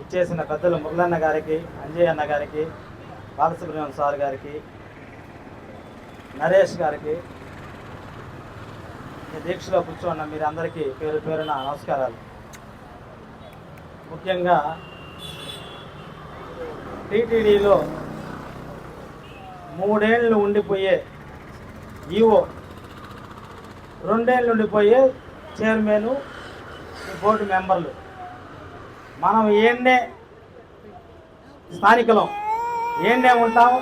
ఇచ్చేసిన పెద్దలు మురళన్న గారికి అంజయ్ అన్న గారికి బాలసుబ్రహ్మణ్యం సార్ గారికి నరేష్ గారికి దీక్షలో కూర్చోన్న మీరందరికీ పేరు పేరున నమస్కారాలు. ముఖ్యంగా టీటీడీలో మూడేళ్ళు ఉండిపోయే ఈఓ రెండేళ్ళు ఉండిపోయే చైర్మన్ బోర్డు మెంబర్లు. మనం ఏండే స్థానికులం ఏండే ఉంటాం?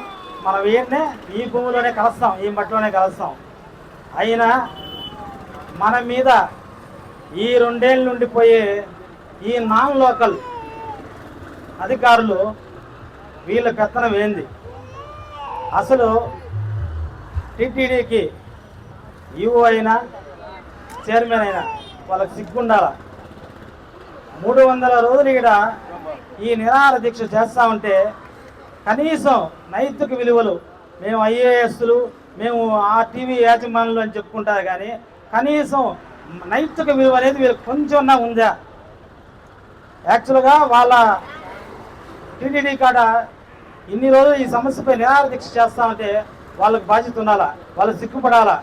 మనం ఏందే ఈ భూమిలోనే కలుస్తాం ఈ మట్టిలోనే కలుస్తాం. అయినా మన మీద ఈ రెండేళ్ళ నుండి పోయే ఈ నాన్ లోకల్ అధికారులు వీళ్ళ పెత్తనం ఏంది? అసలు టీటీడీకి ఈఓ అయినా చైర్మన్ అయినా వాళ్ళకి సిగ్గుండాల? మూడు వందల రోజులు ఇక్కడ ఈ నిరాహార దీక్ష చేస్తూ ఉంటే కనీసం నైతిక విలువలు మేము ఐఏఎస్లు మేము ఆ టీవీ యాజమానులు అని చెప్పుకుంటారు కానీ కనీసం నైతిక విలువ అనేది వీళ్ళకి కొంచెం ఉందా? యాక్చువల్గా వాళ్ళ టీటీడీ కాడ ఇన్ని రోజులు ఈ సమస్యపై నిరాహార దీక్ష చేస్తామంటే వాళ్ళకి బాధ్యత ఉండాలా? వాళ్ళు సిగ్గుపడాలా?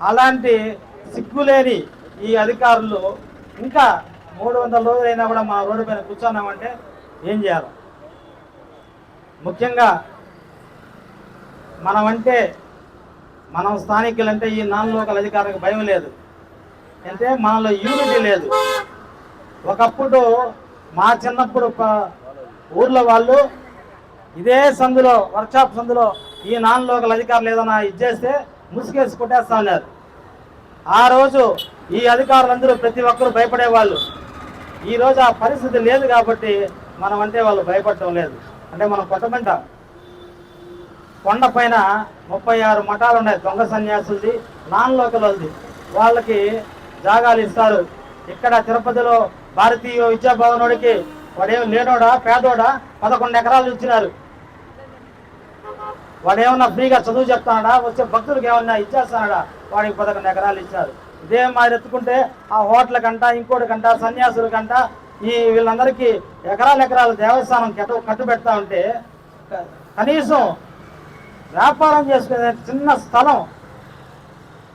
అలాంటి సిగ్గులేని ఈ అధికారులు ఇంకా మూడు వందల రోజులైనా కూడా మా రోడ్డు పైన కూర్చున్నామంటే ఏం చేయాలి? ముఖ్యంగా మనమంటే మనం స్థానికులంటే ఈ నాన్ లోకల్ అధికారులకు భయం లేదు. అంటే మనలో యూనిటీ లేదు. ఒకప్పుడు మా చిన్నప్పుడు ఊర్లో వాళ్ళు ఇదే సందులో వర్క్షాప్ సందులో ఈ నాన్ లోకల్ అధికారులు ఏదైనా ఇచ్చేస్తే ముసుగేసి కొట్టేస్తా ఉన్నారు. ఆ రోజు ఈ అధికారులందరూ ప్రతి ఒక్కరూ భయపడేవాళ్ళు. ఈ రోజు ఆ పరిస్థితి లేదు కాబట్టి మనం అంటే వాళ్ళు భయపడటం లేదు. అంటే మనం కొత్తమంట కొండ పైన ముప్పై ఆరు మఠాలు ఉన్నాయి. దొంగ సన్యాసులది నాన్ లోకల్ వాళ్ళది వాళ్ళకి జాగాలు ఇస్తారు. ఇక్కడ తిరుపతిలో భారతీయ విద్యాభవనుడికి వాడేం లేనోడా పేదోడా? పదకొండు ఎకరాలు ఇచ్చినారు. వాడేమన్నా ఫ్రీగా చదువు చెప్తాడా? వచ్చే భక్తులకు ఏమన్నా ఇచ్చేస్తాడా? వాడికి పదకొండు ఎకరాలు ఇచ్చారు. ఇదే మాది ఎత్తుకుంటే ఆ హోటల్ కంట ఇంకోటి కంట సన్యాసుల కంట ఈ వీళ్ళందరికీ ఎకరాల ఎకరాల దేవస్థానం కట్టు కట్టు పెడతా ఉంటే కనీసం వ్యాపారం చేసుకునే చిన్న స్థలం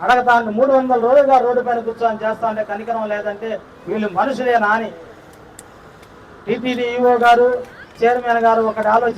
అడగతా ఉంటే మూడు వందల రోజులుగా రోడ్డు పైన కూర్చొని చేస్తా ఉంటే కనికరం లేదంటే వీళ్ళు మనుషులే నాని. టీటీడీ ఈఓ గారు చైర్మన్ గారు ఒకటి ఆలోచన